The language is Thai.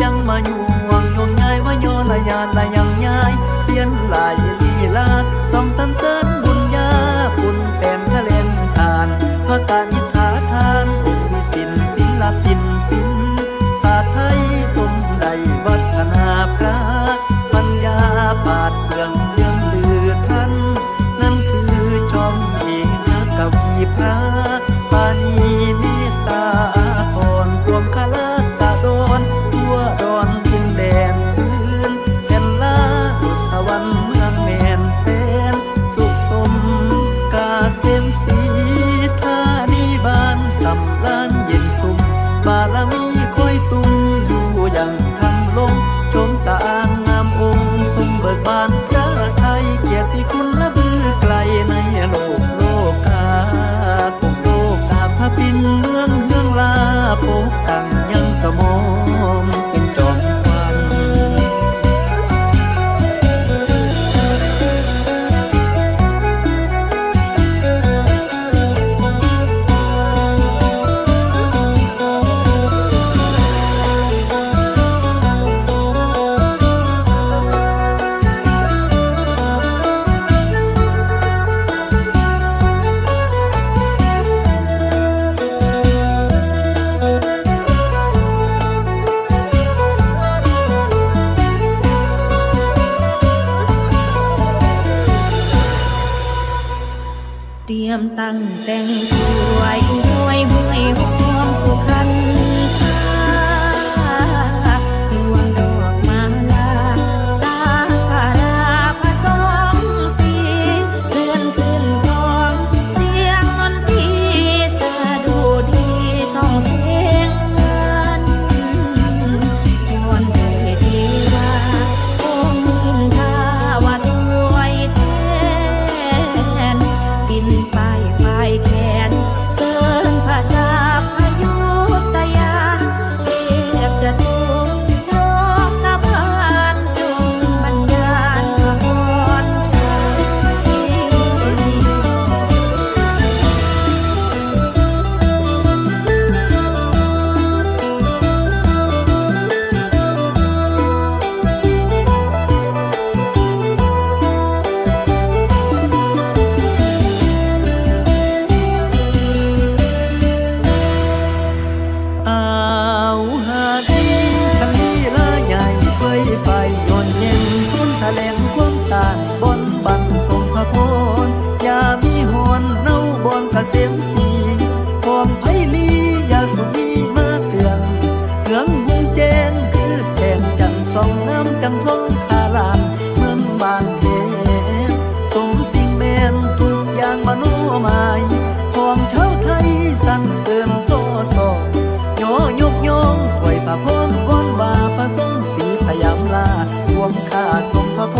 จังมาอยู่วงยงยายว่าโยละยานละยังยายเปลี่ยนหลายลีลาสองสันเสริญบุญญาบุญแต้มทะเลนทานพระการยิธาทานองค์วิสินศิลปินศิลศาสตร์ไทยสมใดวัฒนาพระปัญญาปาดเปรื่องเรื่องลือท่านนั่นคือจอมเอกกวีพระปานี ท ยมตั้งแต่งถวยหวยหวยหวย สองน้ำจันทงคารามเมืองบางเหสมสิ่งแมนทุกอย่างมนุษย์หมายของชาไทยสั่งเสริมโซโซย่อยกย่องถวยประพงวอนว่าพระทรงสีสยามลารวมข้าสมพระโพ